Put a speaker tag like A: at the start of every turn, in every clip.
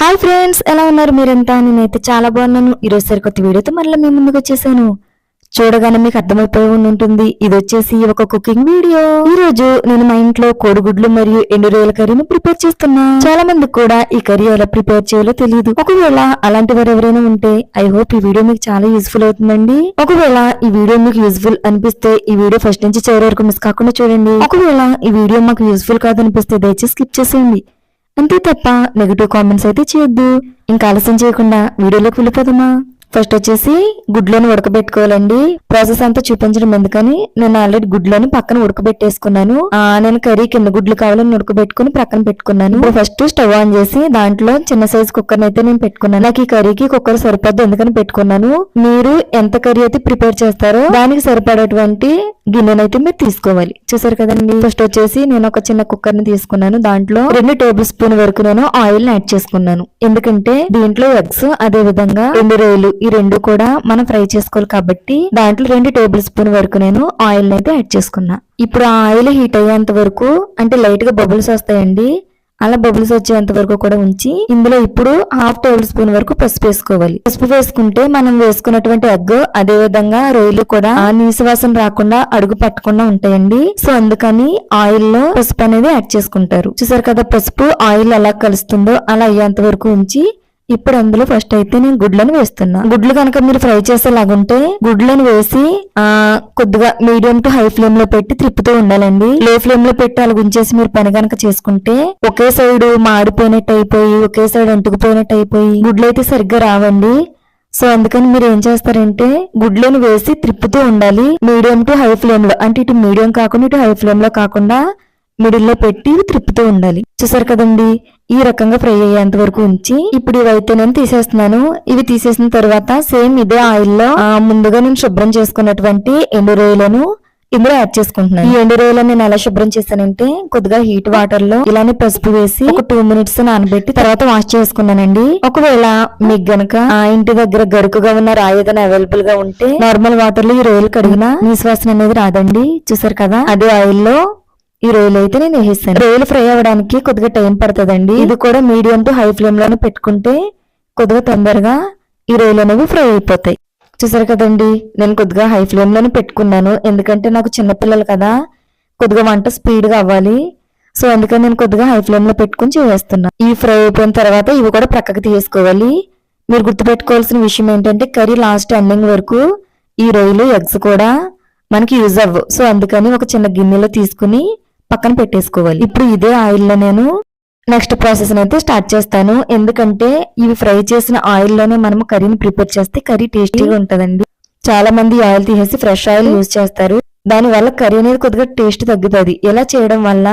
A: Hi friends ఎలా ఉన్నారు మీరంతా? నేనైతే చాలా బాగున్నాను. ఈరోజు సరికొత్త వీడియోతో మళ్ళీ మీ ముందుకు వచ్చేసాను. చూడగానే మీకు అర్థమైపోయి ఉంటుంది ఇది వచ్చేసి ఒక కుకింగ్ వీడియో. ఈ రోజు నేను మా ఇంట్లో కోడిగుడ్లు మరియు ఎండు రొయ్యల కర్రీని ప్రిపేర్ చేస్తున్నా. చాలా మంది కూడా ఈ కర్రీ ఎలా ప్రిపేర్ చేయాలో తెలియదు ఒకవేళ అలాంటి వారు ఎవరైనా ఉంటే ఐ హోప్ ఈ వీడియో మీకు చాలా యూస్ఫుల్ అవుతుందండి. ఒకవేళ ఈ వీడియో మీకు యూస్ఫుల్ అనిపిస్తే ఈ వీడియో ఫస్ట్ నుంచి చివరి వరకు మిస్ కాకుండా చూడండి. ఒకవేళ ఈ వీడియో మాకు యూస్ఫుల్ కాదనిపిస్తే దయచేసి స్కిప్ చేసేయండి. అంతే తప్ప నెగిటివ్ కామెంట్స్ అయితే చేయొద్దు. ఇంకా ఆలస్యం చేయకుండా వీడియోలోకి వెళ్ళిపోదామా? ఫస్ట్ వచ్చేసి గుడ్లను ఉడకబెట్టుకోవాలండి. ప్రాసెస్ అంతా చూపించడం ఎందుకని నేను ఆల్రెడీ గుడ్లను పక్కన ఉడకబెట్టేసుకున్నాను. ఆ, నేను కర్రీ కింద గుడ్లు కావాలని ఉడకబెట్టుకుని పక్కన పెట్టుకున్నాను. ఫస్ట్ స్టవ్ ఆన్ చేసి దాంట్లో చిన్న సైజ్ కుక్కర్ అయితే నేను పెట్టుకున్నాను. నాకు ఈ కర్రీకి కుక్కర్ సరిపోద్ది ఎందుకని పెట్టుకున్నాను. మీరు ఎంత కర్రీ అయితే ప్రిపేర్ చేస్తారో దానికి సరిపడేటువంటి గిన్నెనైతే మీరు తీసుకోవాలి. చూసారు కదండి? ఫస్ట్ వచ్చేసి నేను ఒక చిన్న కుక్కర్ని తీసుకున్నాను. దాంట్లో రెండు టేబుల్ స్పూన్ వరకు నేను ఆయిల్ యాడ్ చేసుకున్నాను. ఎందుకంటే దీంట్లో ఎగ్స్ అదే విధంగా రెండు రొయ్యలు ఈ రెండు కూడా మనం ఫ్రై చేసుకోవాలి కాబట్టి దాంట్లో రెండు టేబుల్ స్పూన్ వరకు నేను ఆయిల్ అయితే యాడ్ చేసుకున్నా. ఇప్పుడు ఆ ఆయిల్ హీట్ అయ్యేంత వరకు అంటే లైట్గా బబుల్స్ వస్తాయండి. అలా బబుల్స్ వచ్చేంత వరకు కూడా ఉంచి ఇందులో ఇప్పుడు హాఫ్ టేబుల్ స్పూన్ వరకు పసుపు వేసుకోవాలి. పసుపు వేసుకుంటే మనం వేసుకున్నటువంటి ఎగ్ అదే విధంగా రొయ్యలు కూడా ఆ రాకుండా అడుగు పట్టకుండా ఉంటాయండి. సో అందుకని ఆయిల్లో పసుపు అనేది యాడ్ చేసుకుంటారు. చూసారు కదా పసుపు ఆయిల్ ఎలా కలుస్తుందో అలా అయ్యేంత వరకు ఉంచి ఇప్పుడు అందులో ఫస్ట్ అయితే నేను గుడ్లను వేస్తున్నా. గుడ్లు కనుక మీరు ఫ్రై చేసేలాగుంటే గుడ్లను వేసి ఆ కొద్దిగా మీడియం టు హై ఫ్లేమ్లో పెట్టి తిప్పుతూ ఉండాలండి. లో ఫ్లేమ్లో పెట్టి అలా గుంచేసి మీరు పని కనుక చేసుకుంటే ఒకే సైడ్ మాడిపోయినట్టు అయిపోయి ఒకే సైడ్ అంటుకుపోయినట్టు అయిపోయి గుడ్లు అయితే సరిగ్గా రావండి. సో అందుకని మీరు ఏం చేస్తారంటే గుడ్లను వేసి త్రిప్పుతూ ఉండాలి. మీడియం టు హై ఫ్లేమ్లో అంటే ఇటు మీడియం కాకుండా ఇటు హై ఫ్లేమ్లో కాకుండా మిడిల్లో పెట్టి తిప్పుతూ ఉండాలి. చూసారు కదండి? ఈ రకంగా ఫ్రై అయ్యేంత వరకు ఉంచి ఇప్పుడు ఇవైతే నేను తీసేస్తున్నాను. ఇవి తీసేసిన తర్వాత సేమ్ ఇదే ఆయిల్లో ముందుగా నేను శుభ్రం చేసుకున్నటువంటి ఎండు రొయ్యలను ఇందులో యాడ్ చేసుకుంటున్నాను. ఈ ఎండు రొయ్యలను నేను ఎలా శుభ్రం చేశానంటే కొద్దిగా హీట్ వాటర్లో ఇలానే పసుపు వేసి ఒక టూ మినిట్స్ నానబెట్టి తర్వాత వాష్ చేసుకున్నానండి. ఒకవేళ మీకు గనక ఆ ఇంటి దగ్గర గరుకుగా ఉన్న రాయి ఏదైనా అవైలబుల్గా ఉంటే నార్మల్ వాటర్లో ఈ రొయ్యలు కడిగినా నీసువాసన అనేది రాదండి. చూసారు కదా? అదే ఆయిల్లో ఈ రొయ్యలు అయితే నేను వేసేసాను. రొయ్యలు ఫ్రై అవ్వడానికి కొద్దిగా టైం పడుతుందండి. ఇది కూడా మీడియం టు హై ఫ్లేమ్లోనే పెట్టుకుంటే కొద్దిగా తొందరగా ఈ రొయ్యలు అనేవి ఫ్రై అయిపోతాయి. చూసారు కదండి నేను కొద్దిగా హై ఫ్లేమ్లోనే పెట్టుకున్నాను. ఎందుకంటే నాకు చిన్నపిల్లలు కదా కొద్దిగా వంట స్పీడ్గా అవ్వాలి. సో అందుకని నేను కొద్దిగా హై ఫ్లేమ్లో పెట్టుకుని చేస్తున్నా ఈ ఫ్రై అయిపోయిన తర్వాత ఇవి కూడా ప్రక్కకి తీసుకోవాలి మీరు గుర్తుపెట్టుకోవాల్సిన విషయం ఏంటంటే కర్రీ లాస్ట్ ఎండింగ్ వరకు ఈ రొయ్యలు ఎగ్స్ కూడా మనకి యూజ్ అవ్వవు సో అందుకని ఒక చిన్న గిన్నెలో తీసుకుని పక్కన పెట్టేసుకోవాలి. ఇప్పుడు ఇదే ఆయిల్లో నేను నెక్స్ట్ ప్రాసెస్ అయితే స్టార్ట్ చేస్తాను. ఎందుకంటే ఇవి ఫ్రై చేసిన ఆయిల్లోనే మనము కర్రీని ప్రిపేర్ చేస్తే కర్రీ టేస్టీగా ఉంటదండి. చాలా మంది ఆయిల్ తీసేసి ఫ్రెష్ ఆయిల్ యూజ్ చేస్తారు. దాని వల్ల కర్రీ అనేది కొద్దిగా టేస్ట్ తగ్గుతుంది. ఇలా చేయడం వల్ల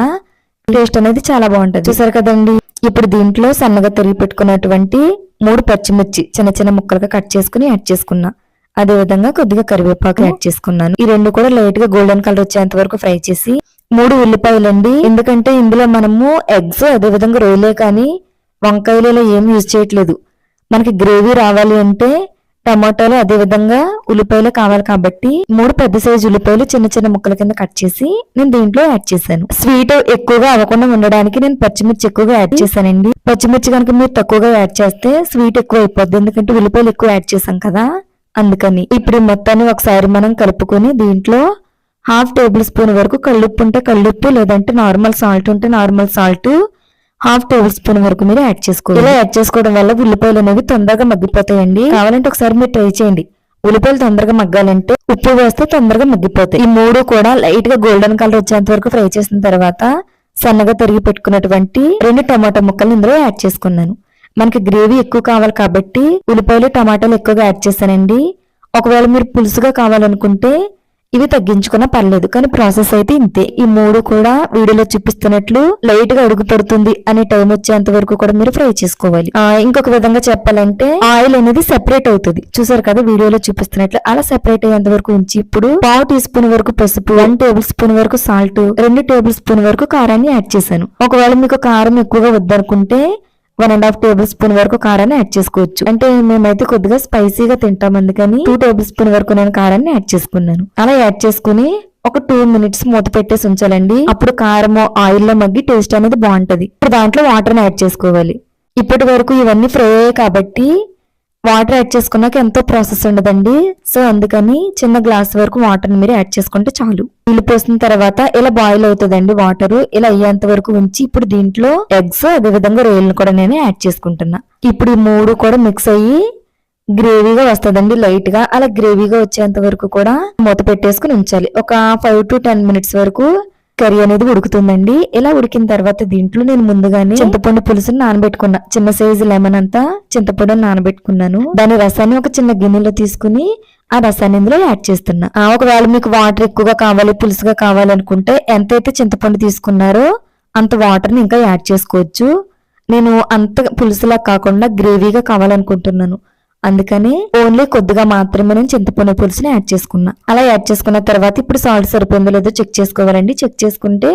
A: టేస్ట్ అనేది చాలా బాగుంటది. చూసారు కదండి? ఇప్పుడు దీంట్లో సన్నగా తరిగి పెట్టుకున్నటువంటి మూడు పచ్చిమిర్చి చిన్న చిన్న ముక్కలుగా కట్ చేసుకుని యాడ్ చేసుకున్నా. అదే విధంగా కొద్దిగా కరివేపాకు యాడ్ చేసుకున్నాను. ఈ రెండు కూడా లైట్గా గోల్డెన్ కలర్ వచ్చేంత వరకు ఫ్రై చేసి మూడు ఉల్లిపాయలండి. ఎందుకంటే ఇందులో మనము ఎగ్స్ అదే విధంగా రొయ్యలే కానీ వంకాయలు ఇలా ఏం యూజ్ చేయట్లేదు. మనకి గ్రేవీ రావాలి అంటే టమాటాలు అదే విధంగా ఉల్లిపాయలు కావాలి కాబట్టి మూడు పెద్ద సైజు ఉల్లిపాయలు చిన్న చిన్న ముక్కల కింద కట్ చేసి నేను దీంట్లో యాడ్ చేశాను. స్వీట్ ఎక్కువగా అవ్వకుండా ఉండడానికి నేను పచ్చిమిర్చి ఎక్కువగా యాడ్ చేశానండి. పచ్చిమిర్చి కనుక మీరు తక్కువగా యాడ్ చేస్తే స్వీట్ ఎక్కువ అయిపోద్ది. ఎందుకంటే ఉల్లిపాయలు ఎక్కువ యాడ్ చేశాం కదా అందుకని. ఇప్పుడు మొత్తాన్ని ఒకసారి మనం కలుపుకొని దీంట్లో హాఫ్ టేబుల్ స్పూన్ వరకు కల్లుప్పు ఉంటే కల్లుప్పు లేదంటే నార్మల్ సాల్ట్ ఉంటే normal salt. Half tablespoon వరకు మీరు యాడ్ చేసుకోవాలి. ఇలా యాడ్ చేసుకోవడం వల్ల ఉల్లిపాయలు అనేవి తొందరగా మగ్గిపోతాయండి. కావాలంటే ఒకసారి మీరు ట్రై చేయండి. ఉల్లిపాయలు తొందరగా మగ్గాలంటే ఉప్పు వేస్తే తొందరగా మగ్గిపోతాయి. ఈ మూడు కూడా లైట్గా గోల్డెన్ కలర్ వచ్చేంత వరకు ఫ్రై చేసిన తర్వాత సన్నగా తరిగి పెట్టుకున్నటువంటి రెండు టమాటా ముక్కలు ఇందులో యాడ్ చేసుకున్నాను. మనకి గ్రేవీ ఎక్కువ కావాలి కాబట్టి ఉల్లిపాయలు టమాటాలు ఎక్కువగా యాడ్ చేశానండి ఒకవేళ మీరు పులుసుగా కావాలనుకుంటే ఇవి తగ్గించుకున్నా పర్లేదు కానీ ప్రాసెస్ అయితే ఇంతే. ఈ మూడు కూడా వీడియోలో చూపిస్తున్నట్లు లైట్గా అడుగు పడుతుంది అనే టైం వచ్చేంత వరకు కూడా మీరు ఫ్రై చేసుకోవాలి. ఇంకొక విధంగా చెప్పాలంటే ఆయిల్ అనేది సెపరేట్ అవుతుంది. చూసారు కదా వీడియోలో చూపిస్తున్నట్లు అలా సెపరేట్ అయ్యేంత వరకు ఉంచి ఇప్పుడు పావు టీ స్పూన్ వరకు పసుపు వన్ టేబుల్ స్పూన్ వరకు సాల్ట్ రెండు టేబుల్ స్పూన్ వరకు కారాన్ని యాడ్ చేశాను. ఒకవేళ మీకు కారం ఎక్కువగా వద్దనుకుంటే one and half tablespoon వరకు కారాన్ని యాడ్ చేసుకోవచ్చు. అంటే మేమైతే కొద్దిగా స్పైసీగా తింటాం అందుకని టూ టేబుల్ స్పూన్ వరకు నేను కారాన్ని యాడ్ చేసుకున్నాను. అలా యాడ్ చేసుకుని ఒక టూ మినిట్స్ మూత పెట్టేసి ఉంచాలండి. అప్పుడు కారం ఆయిల్లో మగ్గి టేస్ట్ అనేది బాగుంటది. ఇప్పుడు దాంట్లో వాటర్ని యాడ్ చేసుకోవాలి. ఇప్పటి వరకు ఇవన్నీ ఫ్రై అయ్యాయి కాబట్టి వాటర్ యాడ్ చేసుకున్నాక ఎంతో ప్రాసెస్ ఉండదండి. సో అందుకని చిన్న గ్లాస్ వరకు వాటర్ని మీరు యాడ్ చేసుకుంటే చాలు. నీళ్ళు పోసిన తర్వాత ఇలా బాయిల్ అవుతుందండి వాటర్. ఇలా అయ్యేంత వరకు ఉంచి ఇప్పుడు దీంట్లో ఎగ్స్ అదే విధంగా రొయ్యలను కూడా నేను యాడ్ చేసుకుంటున్నా. ఇప్పుడు ఈ మూడు కూడా మిక్స్ అయ్యి గ్రేవీగా వస్తుందండి లైట్గా అలా గ్రేవీగా వచ్చేంత వరకు కూడా మూత పెట్టేసుకుని ఉంచాలి. ఒక ఫైవ్ టు టెన్ మినిట్స్ వరకు కర్రీ అనేది ఉడుకుతుందండి. ఇలా ఉడికిన తర్వాత దీంట్లో నేను ముందుగానే చింతపండు పులుసును నానబెట్టుకున్నా. చిన్న సైజు లెమన్ అంతా చింతపండు నానబెట్టుకున్నాను. దాని రసాన్ని ఒక చిన్న గిన్నెలో తీసుకుని ఆ రసాన్ని ఇందులో యాడ్ చేస్తున్నా. ఒకవేళ మీకు వాటర్ ఎక్కువగా కావాలి పులుసుగా కావాలనుకుంటే ఎంతైతే చింతపండు తీసుకున్నారో అంత వాటర్ని ఇంకా యాడ్ చేసుకోవచ్చు. నేను అంత పులుసులా కాకుండా గ్రేవీగా కావాలనుకుంటున్నాను. అందుకని ఓన్లీ కొద్దిగా మాత్రమే నేను చింతపండు పులుసుని యాడ్ చేసుకున్నా. అలా యాడ్ చేసుకున్న తర్వాత ఇప్పుడు సాల్ట్ సరిపోయిందో లేదో చెక్ చేసుకోవాలండి. చెక్ చేసుకుంటే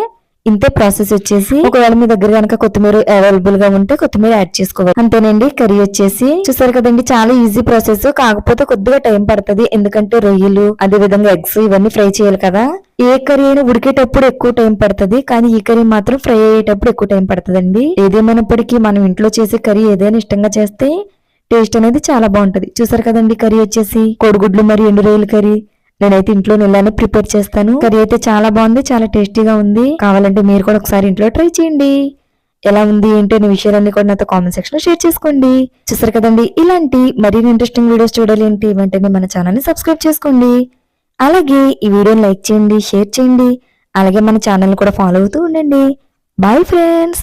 A: ఇంతే ప్రాసెస్ వచ్చేసి ఒకవేళ మీ దగ్గర కనుక కొత్తిమీర అవైలబుల్గా ఉంటే కొత్తిమీర యాడ్ చేసుకోవాలి. అంతేనండి కర్రీ వచ్చేసి. చూసారు కదండి చాలా ఈజీ ప్రాసెస్ కాకపోతే కొద్దిగా టైం పడుతుంది. ఎందుకంటే రొయ్యలు అదే విధంగా ఎగ్స్ ఇవన్నీ ఫ్రై చేయాలి కదా. ఏ కర్రీ అయినా ఉడికేటప్పుడు ఎక్కువ టైం పడుతుంది. కానీ ఈ కర్రీ మాత్రం ఫ్రై అయ్యేటప్పుడు ఎక్కువ టైం పడుతుందండి. ఏదేమైనప్పటికీ మనం ఇంట్లో చేసే కర్రీ ఏదైనా ఇష్టంగా చేస్తే టేస్ట్ అనేది చాలా బాగుంటుంది. చూసారు కదండి కర్రీ వచ్చేసి? కోడిగుడ్లు మరియు ఎండు రొయ్యల కర్రీ. నేనైతే ఇంట్లో ఇలానే ప్రిపేర్ చేస్తాను. కర్రీ అయితే చాలా బాగుంది చాలా టేస్టీగా ఉంది. కావాలంటే మీరు కూడా ఒకసారి ఇంట్లో ట్రై చేయండి. ఎలా ఉంది ఏంటి అనే విషయాలన్నీ కూడా నాతో కామెంట్ సెక్షన్లో షేర్ చేసుకోండి. చూసారు కదండి ఇలాంటి మరిన్ని ఇంట్రెస్టింగ్ వీడియోస్ చూడాలి ఏంటి వెంటనే మన ఛానల్ని సబ్స్క్రైబ్ చేసుకోండి. అలాగే ఈ వీడియోని లైక్ చేయండి షేర్ చేయండి. అలాగే మన ఛానల్ కూడా ఫాలో అవుతూ ఉండండి. Bye friends!